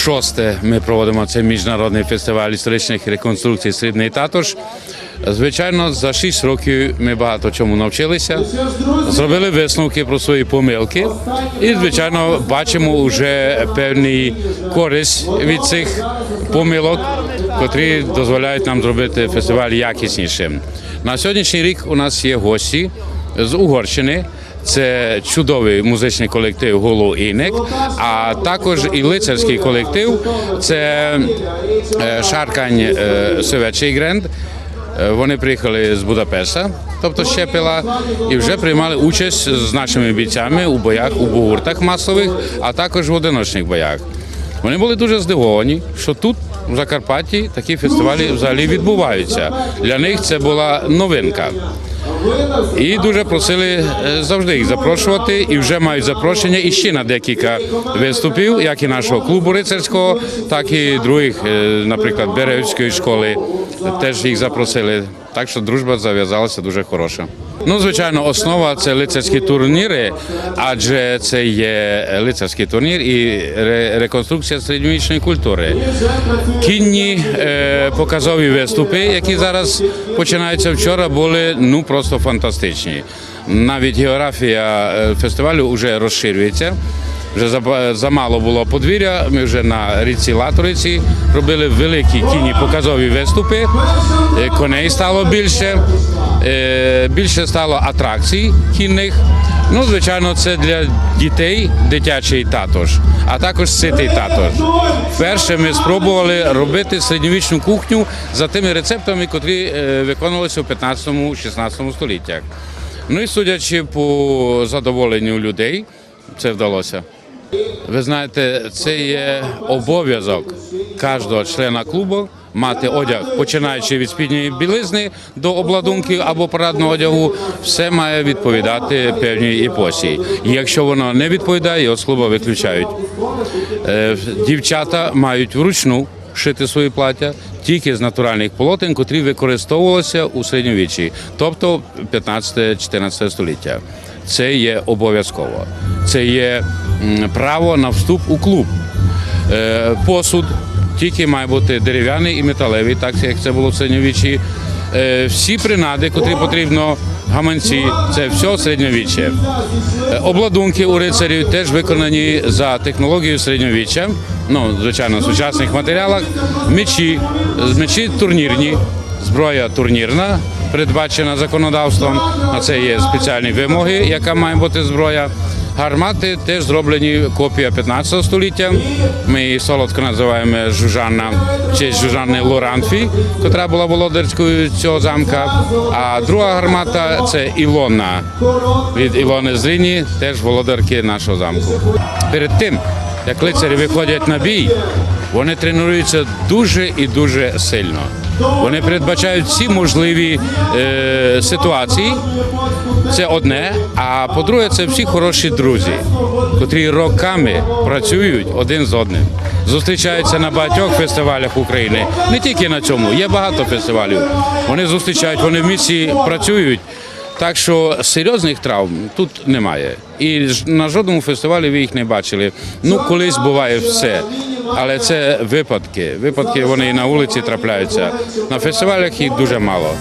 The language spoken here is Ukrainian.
шосте ми проводимо цей міжнародний фестиваль історичних реконструкцій Срібний Татуш. Звичайно, за 6 років ми багато чому навчилися, зробили висновки про свої помилки і, звичайно, бачимо вже певний користь від цих помилок, котрі дозволяють нам зробити фестиваль якіснішим. На сьогоднішній рік у нас є гості з Угорщини. Це чудовий музичний колектив Голо Інек, а також і лицарський колектив. Це е, Шаркань е, Севечий Гренд. Е, Вони приїхали з Будапешта, тобто Щепела, і вже приймали участь з нашими бійцями у боях у бугуртах масових, а також в одиночних боях. Вони були дуже здивовані, що тут, в Закарпатті, такі фестивалі взагалі відбуваються. Для них це була новинка. І дуже просили е, завжди їх запрошувати, і вже мають запрошення і ще на декілька виступів, як і нашого клубу рицарського, так і других, е, наприклад, Берегівської школи. Теж їх запросили. Так що дружба зав'язалася дуже хороша. Ну, звичайно, основа це лицарські турніри, адже це є лицарський турнір і ре- реконструкція середньовічної культури. Кінні е, показові виступи, які зараз починаються вчора, були ну просто фантастичні. Навіть географія е, фестивалю вже розширюється. Вже замало було подвір'я. Ми вже на річці Латориці робили великі кінні показові виступи. Е, Коней стало більше, е, більше стало атракцій кінних. Ну, звичайно, це для дітей дитячий татуш, а також ситий татуш. Вперше ми спробували робити середньовічну кухню за тими рецептами, котрі е, виконувалися у 15-16 століттях. Ну і судячи по задоволенню людей, це вдалося. Ви знаєте, це є обов'язок кожного члена клубу мати одяг, починаючи від спідньої білизни до обладунків або парадного одягу, все має відповідати певній епосі. Якщо воно не відповідає, його з клубу виключають. Е, Дівчата мають вручну шити свої плаття тільки з натуральних полотен, котрі використовувалися у середньовіччі, тобто 15-14 століття. Це є обов'язково. Це є право на вступ у клуб. Е, Посуд тільки має бути дерев'яний і металевий, так як це було в середньовіччі. Е, Всі принади, котрі потрібно, гаманці, це все середньовіччя. Е, Обладунки у рицарів теж виконані за технологією середньовіччя. Ну, звичайно, в сучасних матеріалах. Мечі, мечі турнірні, зброя турнірна, передбачена законодавством. На це є спеціальні вимоги, яка має бути зброя. Гармати теж зроблені копія 15 століття. Ми її солодко називаємо Жужанна чи Жужанни Лоранфі, яка була володарською цього замка. А друга гармата це Ілона від Ілони Зрині, теж володарки нашого замку. Перед тим, як лицарі виходять на бій, вони тренуються дуже і дуже сильно. Вони передбачають всі можливі е, ситуації. Це одне. А по-друге, це всі хороші друзі, котрі роками працюють один з одним. Зустрічаються на багатьох фестивалях України. Не тільки на цьому, є багато фестивалів. Вони зустрічають, вони в місті працюють. Так що серйозних травм тут немає. І на жодному фестивалі ви їх не бачили. Ну, колись буває все. Але це випадки. Випадки вони і на вулиці трапляються. На фестивалях їх дуже мало.